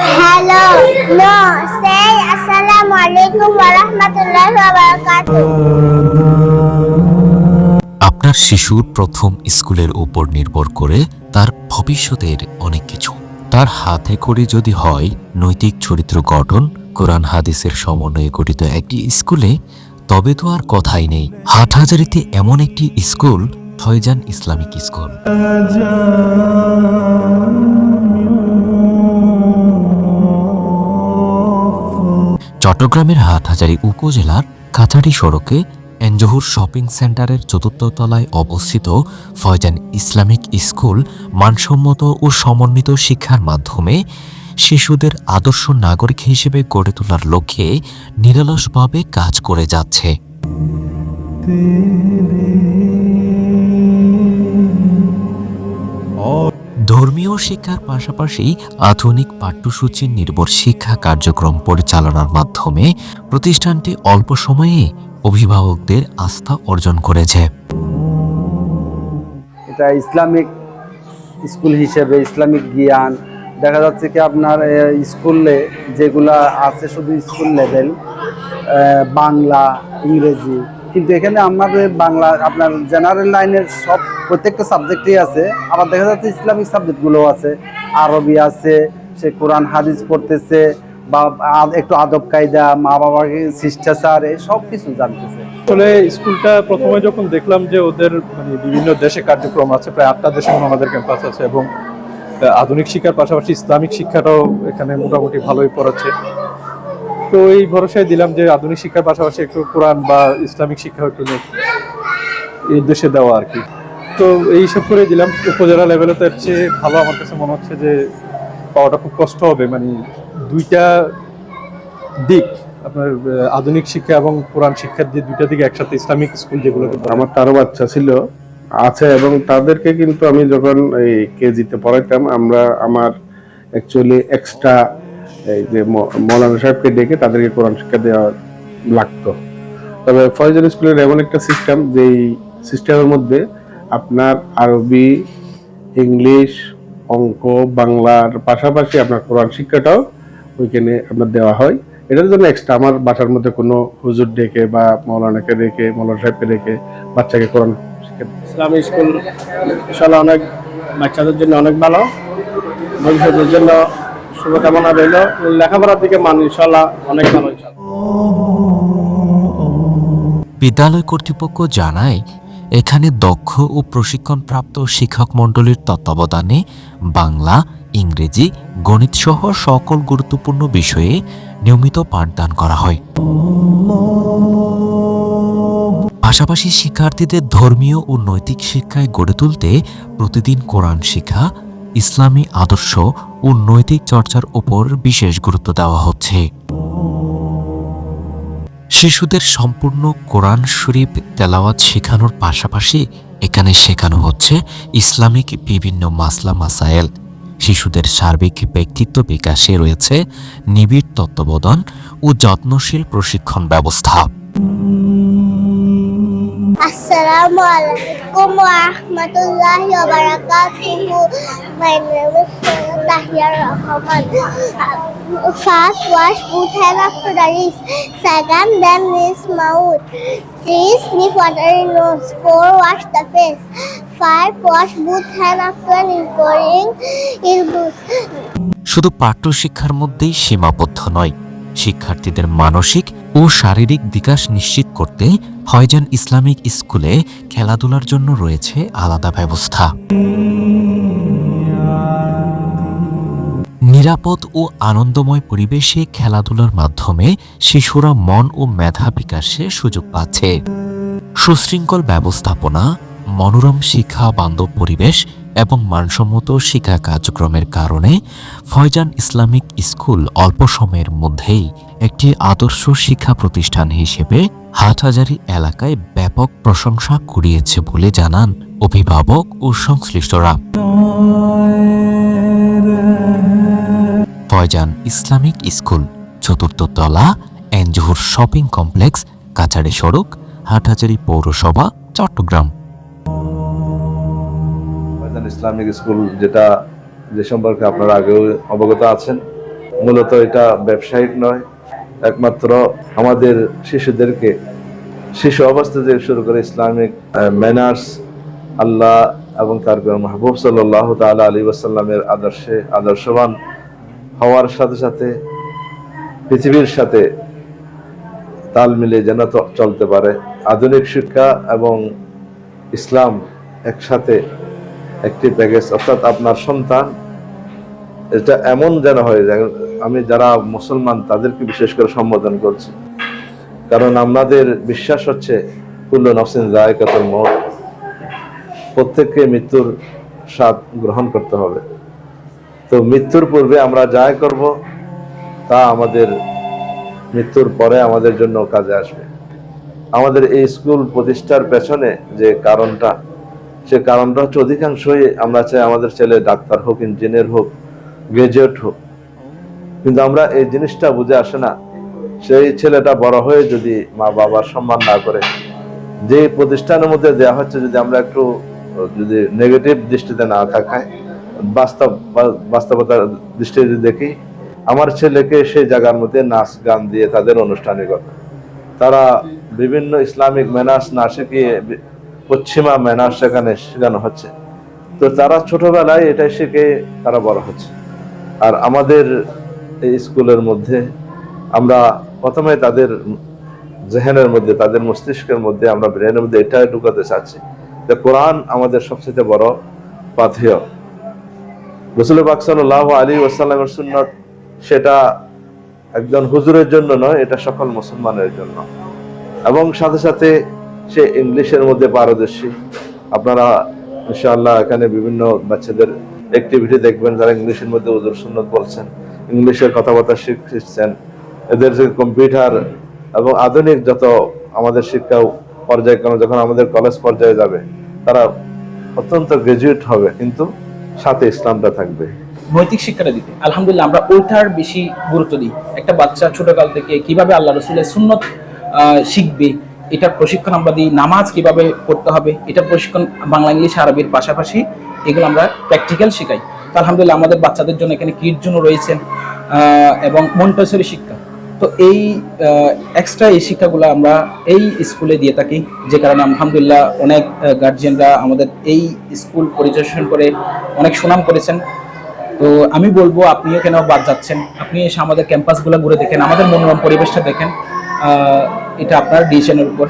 Hello no সে আসসালামু আলাইকুম ওয়া রাহমাতুল্লাহি ওয়া বারাকাতুহু আপনার শিশুর প্রথম স্কুলের উপর নির্ভর করে তার ভবিষ্যতের অনেক কিছু। তার হাতে করে যদি হয়, নৈতিক চরিত্র গঠন, কোরআন, হাদিসের সমন্বয়ে গঠিত একটি স্কুলে, তবে তো আর কথাই নেই। হাটহাজারিতে এমন একটি স্কুল ফয়জান ইসলামিক স্কুল। চট্টগ্রামের হাটহাজারী উপজেলার কাছাড়ি সড়কে এনজহুর শপিং সেন্টারের চতুর্থ তলায় অবস্থিত ফয়জান ইসলামিক স্কুল মানসম্মত ও সমন্বিত শিক্ষার মাধ্যমে শিশুদের আদর্শ নাগরিক হিসেবে গড়ে তোলার লক্ষ্যে নিরলসভাবে কাজ করে যাচ্ছে। ধর্মীয় শিক্ষার পাশাপাশি আধুনিক পাঠ্যসূচির নির্ভর শিক্ষা কার্যক্রম পরিচালনার মাধ্যমে প্রতিষ্ঠানটি অল্প সময়ে অভিভাবকদের আস্থা অর্জন করেছে। এটা ইসলামিক স্কুল হিসেবে ইসলামিক জ্ঞান। দেখা যাচ্ছে কি আপনার স্কুলে যেগুলা আছে শুধু স্কুল লেভেল বাংলা, ইংরেজি কিন্তু এখানে আমাদের বাংলা, আপনার জেনারেল লাইনের সব প্রত্যেকটা সাবজেক্টই আছে। আবার দেখা যাচ্ছে ইসলামিক সাবজেক্টগুলোও আছে। আরবি আছে, সে কোরআন, হাদিস পড়তেছে, বা একটু আদব কায়দা মা বাবাকে শিষ্টাচার সব কিছু জানতেছে। আসলে স্কুলটা প্রথমে যখন দেখলাম যে ওদের মানে বিভিন্ন দেশে কার্যক্রম আছে, প্রায় আটটা দেশে আমাদের ক্যাম্পাস আছে এবং আধুনিক শিক্ষার পাশাপাশি ইসলামিক শিক্ষাটাও এখানে মোটামুটি ভালোই পড়াচ্ছে। তো এই ভরসায় দিলাম যে আধুনিক শিক্ষার পাশাপাশি একটু কোরআন বা ইসলামিক শিক্ষা একটু এই দেশে দেওয়া আর কি। তো এই সব করে দিলাম। উপজেলা লেভেলে তো চেয়ে ভালো আমার কাছে মনে হচ্ছে যে পাওয়াটা খুব কষ্ট হবে। মানে দুইটা দিক, আপনার আধুনিক শিক্ষা এবং কোরআন শিক্ষার যে দুইটা দিক একসাথে ইসলামিক স্কুল যেগুলো আমার তারও বাচ্চা ছিল, আছে এবং তাদেরকে কিন্তু আমি যখন এই কেজিতে পড়াইতাম, আমরা, আমার অ্যাকচুয়ালি এক্সট্রা এই যে মৌলানা সাহেবকে ডেকে তাদেরকে কোরআন শিক্ষা দেওয়া লাগতো। তবে ফয়জান স্কুলের এমন একটা সিস্টেম যেই সিস্টেমের মধ্যে আপনার আরবি, ইংলিশ, অঙ্ক, বাংলার পাশাপাশি আপনার কোরআন শিক্ষাটাও ওইখানে আপনার দেওয়া হয়। এটার জন্য এক্সট্রা আমার বাসার মধ্যে কোনো হুজুর ডেকে বা মৌলানাকে রেখে মৌলানা সাহেবকে রেখে বাচ্চাকে কোরআন শিক্ষা ইসলামী স্কুল ইনশাল্লাহ অনেক বাচ্চাদের জন্য অনেক ভালো। ভবিষ্যতের জন্য শুভকামনা রইল। লেখাপড়ার দিকে মান ইনশাল্লাহ অনেক ভালো বিদ্যালয় কর্তৃপক্ষ জানায়, এখানে দক্ষ ও প্রশিক্ষণপ্রাপ্ত শিক্ষক মণ্ডলীর তত্ত্বাবধানে বাংলা, ইংরেজি, গণিত সহ সকল গুরুত্বপূর্ণ বিষয়ে নিয়মিত পাঠদান করা হয়। পাশাপাশি শিক্ষার্থীদের ধর্মীয় ও নৈতিক শিক্ষায় গড়ে তুলতে প্রতিদিন কোরআন শিক্ষা ইসলামী আদর্শ ও নৈতিক চর্চার উপর বিশেষ গুরুত্ব দেওয়া হচ্ছে। শিশুদের সম্পূর্ণ কোরআন শরীফ তেলাওয়াত শেখানোর পাশাপাশি এখানে শেখানো হচ্ছে ইসলামিক বিভিন্ন মাসলা মাসায়েল। শিশুদের সার্বিক ব্যক্তিত্ব বিকাশে রয়েছে নিবিড় তত্ত্বাবধান ও যত্নশীল প্রশিক্ষণ ব্যবস্থা। আসসালামু আলাইকুম ওয়া রাহমাতুল্লাহি ওয়া বারাকাতুহু। My name is Tahiya Rahman first wash both hand after the wrist second then rinse mouth three sniff water in nose four wash the face five wash both hand after incurring earbuds শুধু পাঠ্যশিক্ষার মধ্যেই সীমাবদ্ধ নয় শিক্ষার্থীদের মানসিক ও শারীরিক বিকাশ নিশ্চিত করতে Faizan Islamic স্কুলে খেলাধুলার জন্য রয়েছে আলাদা ব্যবস্থা নিরাপদ ও আনন্দময় পরিবেশে খেলাধুলার মাধ্যমে শিশুরা মন ও মেধা বিকাশে সুযোগ পাচ্ছে। সুশৃঙ্খল ব্যবস্থাপনা, মনোরম শিক্ষা, বান্ধব পরিবেশ এবং মানসম্মত শিক্ষা কার্যক্রমের কারণে ফয়জান ইসলামিক স্কুল অল্প সময়ের মধ্যেই একটি আদর্শ শিক্ষা প্রতিষ্ঠান হিসেবে হাটহাজারী এলাকায় ব্যাপক প্রশংসা কুড়িয়েছে বলে জানান অভিভাবক ও সংশ্লিষ্টরা। ফয়জান ইসলামিক স্কুল, চতুর্থ তলা, এনজহুর শপিং কমপ্লেক্স, কাছাড়ি সড়ক, হাটহাজারী পৌরসভা, চট্টগ্রাম। ইসলামিক স্কুল যেটা, যে সম্পর্কে আপনারা আগেও অবগত আছেন, মূলত এটা ব্যবসায়িক নয়, একমাত্র আমাদের শিশুদেরকে, শিশু অবস্থা থেকে শুরু করে ইসলামিক ম্যানার্স আল্লাহ এবং তার মাহবুব সাল্লাহ তালা আলী ওয়াসাল্লামের আদর্শে, আদর্শবান হওয়ার সাথে সাথে পৃথিবীর সাথে তাল মিলিয়ে যেন চলতে পারে। আধুনিক শিক্ষা এবং ইসলাম একসাথে একটি প্যাকেজ অর্থাৎ আপনার সন্তান এটা এমন যেন হয়ে যায়, আমি যারা মুসলমান তাদেরকে বিশেষ করে সম্বোধন করছি। কারণ আমাদের বিশ্বাস হচ্ছে, কুল্ল নফসিন জায়কাতুল মৌত প্রত্যেককে মৃত্যুর স্বাদ গ্রহণ করতে হবে। তো মৃত্যুর পূর্বে আমরা যা করব, তা আমাদের মৃত্যুর পরে আমাদের জন্য কাজে আসবে। আমাদের এই স্কুল প্রতিষ্ঠার পেছনে যে কারণটা, সে কারণটা হচ্ছে অধিকাংশই আমরা চাই আমাদের ছেলে ডাক্তার হোক, ইঞ্জিনিয়ার হোক, গ্রাজুয়েট হোক। কিন্তু আমরা এই জিনিসটা বুঝে আসে না। সেই ছেলেটা বড় হয়ে যদি মা বাবার সম্মান না করে, যে প্রতিষ্ঠানের মধ্যে দেওয়া হচ্ছে যদি আমরা একটু, যদি নেগেটিভ দৃষ্টিতে না থাকায় বাস্তব, বাস্তবতার দৃষ্টি যদি দেখি, আমার ছেলেকে সেই জায়গার মধ্যে নাচ গান দিয়ে তাদের আনুষ্ঠানিকতা তারা বিভিন্ন ইসলামিক ম্যানার্স না শিখিয়ে পশ্চিমা ম্যানার্স সেখানে শেখানো হচ্ছে। তো তারা ছোটবেলায় এটাই শিখে তারা বড় হচ্ছে। আর আমাদের এই স্কুলের মধ্যে আমরা প্রথমে তাদের জেহেনের মধ্যে, তাদের মস্তিষ্কের মধ্যে আমরা ব্রেনের মধ্যে এটা ঢুকাতে চাচ্ছি যে কোরআন আমাদের সবচেয়ে বড় পাথেয়। রসুল বাকসাল্লাহ আলী ওয়াসাল্লামের সুন্নত সেটা একজন হুজুরের জন্য নয়, এটা সকল মুসলমানের জন্য। এবং সাথে সাথে সে ইংলিশের মধ্যে পারদর্শী। আপনারা ইনশাআল্লাহ এখানে বিভিন্ন বাচ্চাদের অ্যাক্টিভিটি দেখবেন, যারা ইংলিশের মধ্যে হুজুর সুন্নত বলছেন, ইংলিশের কথাবার্তা শিখ- শিখছেন। এদের যে কম্পিউটার এবং আধুনিক যত আমাদের শিক্ষা পর্যায়ক্রমে, যখন আমাদের কলেজ পর্যায়ে যাবে, তারা অত্যন্ত গ্রাজুয়েট হবে, কিন্তু সাথে ইসলামটা থাকবে। নৈতিক শিক্ষাটা দিতে। আলহামদুলিল্লাহ, আমরা ওইটার বেশি গুরুত্ব দিই। একটা বাচ্চা ছোটকাল থেকে কীভাবে আল্লাহ রসুলের সুন্নত শিখবে, এটার প্রশিক্ষণ আমরা দিই। নামাজ কীভাবে পড়তে হবে, এটার প্রশিক্ষণ বাংলা, ইংলিশ, আরবির পাশাপাশি এগুলো আমরা প্র্যাকটিক্যাল শেখাই। তো আলহামদুলিল্লাহ, আমাদের বাচ্চাদের জন্য এখানে কির জন্য রয়েছেন এবং মন্টেসরি শিক্ষা। তো এই এক্সট্রা এই শিক্ষাগুলো আমরা এই স্কুলে দিয়ে থাকি, যে কারণে আলহামদুলিল্লাহ অনেক গার্জিয়ানরা আমাদের এই স্কুল পরিদর্শন করে অনেক সুনাম করেছেন। তো আমি বলব, আপনিও কেন বাদ যাচ্ছেন? আপনি এসে আমাদের ক্যাম্পাসগুলো ঘুরে দেখেন, আমাদের মনোরম পরিবেশটা দেখেন। এটা আপনার ডিসিশনের উপর।